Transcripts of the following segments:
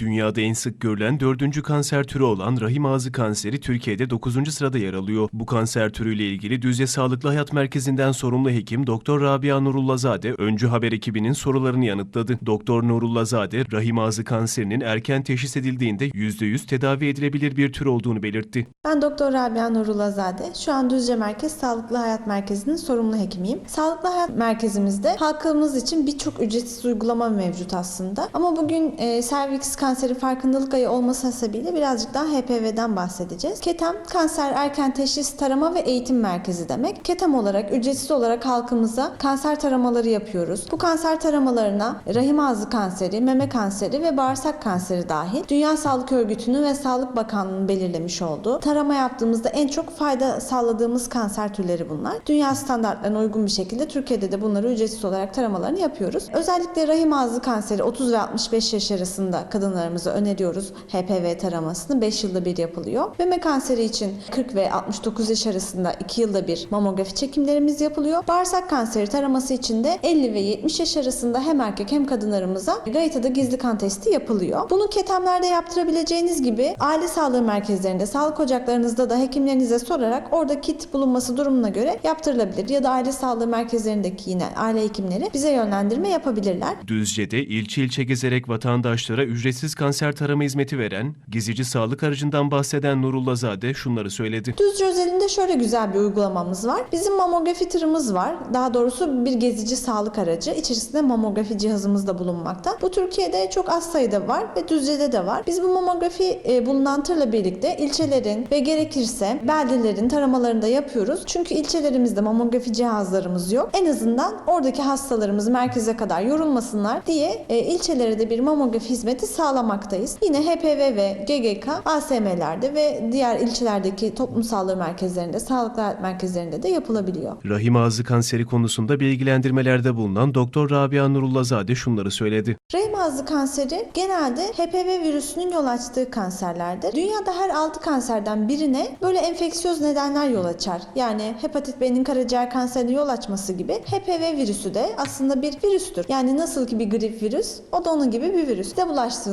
Dünyada en sık görülen dördüncü kanser türü olan rahim ağzı kanseri Türkiye'de 9. sırada yer alıyor. Bu kanser türüyle ilgili Düzce Sağlıklı Hayat Merkezi'nden sorumlu hekim Doktor Rabia Nurullazade Öncü Haber ekibinin sorularını yanıtladı. Doktor Nurullazade, rahim ağzı kanserinin erken teşhis edildiğinde %100 tedavi edilebilir bir tür olduğunu belirtti. Ben Doktor Rabia Nurulazade. Şu an Düzce Merkez Sağlıklı Hayat Merkezi'nin sorumlu hekimiyim. Sağlıklı Hayat Merkezimizde halkımız için birçok ücretsiz uygulama mevcut aslında. Ama bugün e, serviks kanseri farkındalık ayı olması hasebiyle birazcık daha HPV'den bahsedeceğiz. KETEM kanser erken teşhis tarama ve eğitim merkezi demek. KETEM olarak ücretsiz olarak halkımıza kanser taramaları yapıyoruz. Bu kanser taramalarına rahim ağzı kanseri, meme kanseri ve bağırsak kanseri dahil Dünya Sağlık Örgütü'nün ve Sağlık Bakanlığı'nın belirlemiş olduğu tarama yaptığımızda en çok fayda sağladığımız kanser türleri bunlar. Dünya standartlarına uygun bir şekilde Türkiye'de de bunları ücretsiz olarak taramalarını yapıyoruz. Özellikle rahim ağzı kanseri 30 ve 65 yaş arasında kadınlarımıza öneriyoruz HPV taramasını. 5 yılda bir yapılıyor. Meme kanseri için 40 ve 69 yaş arasında 2 yılda bir mamografi çekimlerimiz yapılıyor. Bağırsak kanseri taraması için de 50 ve 70 yaş arasında hem erkek hem kadınlarımıza gaytada gizli kan testi yapılıyor. Bunu ketemlerde yaptırabileceğiniz gibi aile sağlığı merkezlerinde, sağlık ocaklarınızda da hekimlerinize sorarak orada kit bulunması durumuna göre yaptırılabilir. Ya da aile sağlığı merkezlerindeki yine aile hekimleri bize yönlendirme yapabilirler. Düzce'de ilçe ilçe gezerek vatandaşlara ücretsiz kanser tarama hizmeti veren, gezici sağlık aracından bahseden Nurullazade şunları söyledi. Düzce özelinde şöyle güzel bir uygulamamız var. Bizim mamografi tırımız var. Daha doğrusu bir gezici sağlık aracı. İçerisinde mamografi cihazımız da bulunmakta. Bu Türkiye'de çok az sayıda var ve Düzce'de de var. Biz bu mamografi e, bulunan tırla birlikte ilçelerin ve gerekirse beldelerin taramalarını da yapıyoruz. Çünkü ilçelerimizde mamografi cihazlarımız yok. En azından oradaki hastalarımız merkeze kadar yorulmasınlar diye e, ilçelere de bir mamografi hizmeti sağlamaktayız. Yine HPV ve GGK ASM'lerde ve diğer ilçelerdeki toplum sağlığı merkezlerinde, hayat merkezlerinde de yapılabiliyor. Rahim ağzı kanseri konusunda bilgilendirmelerde bulunan Doktor Rabia Nurullazade şunları söyledi. Rahim ağzı kanseri genelde HPV virüsünün yol açtığı kanserlerdir. Dünyada her 6 kanserden birine böyle enfeksiyöz nedenler yol açar. Yani hepatit B'nin karaciğer kanserine yol açması gibi HPV virüsü de aslında bir virüstür. Yani nasıl ki bir grip virüs, o da onun gibi bir virüs. De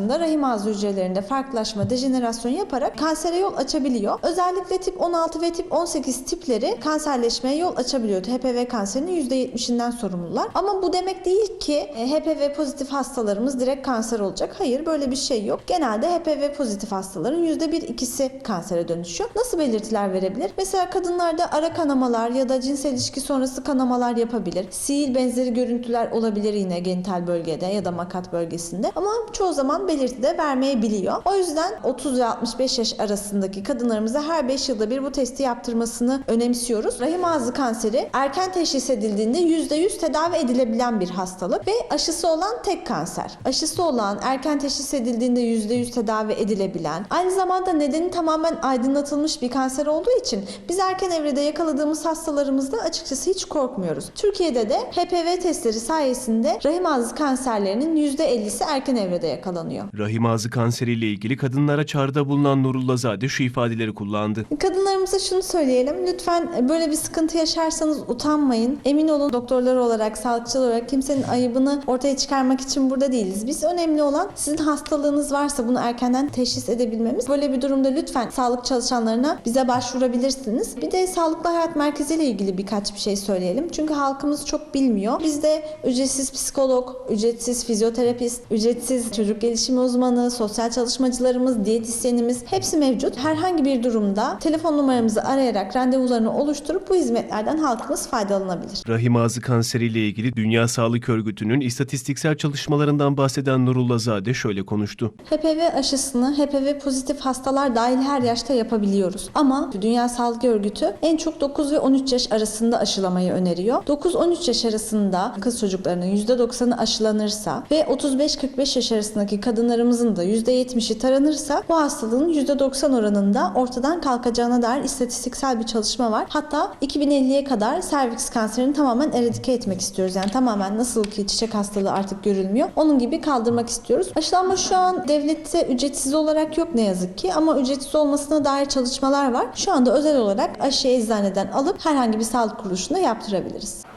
bulaştığında rahim ağzı hücrelerinde farklılaşma, dejenerasyon yaparak kansere yol açabiliyor. Özellikle tip 16 ve tip 18 tipleri kanserleşmeye yol açabiliyor. HPV kanserinin %70'inden sorumlular. Ama bu demek değil ki e, HPV pozitif hastalarımız direkt kanser olacak. Hayır böyle bir şey yok. Genelde HPV pozitif hastaların %1-2'si kansere dönüşüyor. Nasıl belirtiler verebilir? Mesela kadınlarda ara kanamalar ya da cinsel ilişki sonrası kanamalar yapabilir. Sihir benzeri görüntüler olabilir yine genital bölgede ya da makat bölgesinde. Ama çoğu zaman belirti de vermeyebiliyor. O yüzden 30 ve 65 yaş arasındaki kadınlarımıza her 5 yılda bir bu testi yaptırmasını önemsiyoruz. Rahim ağzı kanseri erken teşhis edildiğinde %100 tedavi edilebilen bir hastalık ve aşısı olan tek kanser. Aşısı olan erken teşhis edildiğinde %100 tedavi edilebilen, aynı zamanda nedeni tamamen aydınlatılmış bir kanser olduğu için biz erken evrede yakaladığımız hastalarımızda açıkçası hiç korkmuyoruz. Türkiye'de de HPV testleri sayesinde rahim ağzı kanserlerinin %50'si erken evrede yakalanıyor. Rahim ağzı kanseriyle ilgili kadınlara çağrıda bulunan Nurullazade şu ifadeleri kullandı. Kadınlarımıza şunu söyleyelim. Lütfen böyle bir sıkıntı yaşarsanız utanmayın. Emin olun doktorlar olarak, sağlıkçılar olarak kimsenin ayıbını ortaya çıkarmak için burada değiliz. Biz önemli olan sizin hastalığınız varsa bunu erkenden teşhis edebilmemiz. Böyle bir durumda lütfen sağlık çalışanlarına bize başvurabilirsiniz. Bir de Sağlıklı Hayat Merkezi ile ilgili birkaç bir şey söyleyelim. Çünkü halkımız çok bilmiyor. Bizde ücretsiz psikolog, ücretsiz fizyoterapist, ücretsiz çocuk gelişimi uzmanı, sosyal çalışmacılarımız, diyetisyenimiz hepsi mevcut. Herhangi bir durumda telefon numaramızı arayarak randevularını oluşturup bu hizmetlerden halkımız faydalanabilir. Rahim ağzı kanseriyle ilgili Dünya Sağlık Örgütü'nün istatistiksel çalışmalarından bahseden Nurullazade şöyle konuştu. HPV aşısını HPV pozitif hastalar dahil her yaşta yapabiliyoruz. Ama Dünya Sağlık Örgütü en çok 9 ve 13 yaş arasında aşılamayı öneriyor. 9-13 yaş arasında kız çocuklarının %90'ı aşılanırsa ve 35-45 yaş arasındaki kadınlarımızın da %70'i taranırsa bu hastalığın %90 oranında ortadan kalkacağına dair istatistiksel bir çalışma var. Hatta 2050'ye kadar serviks kanserini tamamen eradike etmek istiyoruz. Yani tamamen nasıl ki çiçek hastalığı artık görülmüyor. Onun gibi kaldırmak istiyoruz. Aşılanma şu an devlette ücretsiz olarak yok ne yazık ki ama ücretsiz olmasına dair çalışmalar var. Şu anda özel olarak aşıyı eczaneden alıp herhangi bir sağlık kuruluşunda yaptırabiliriz.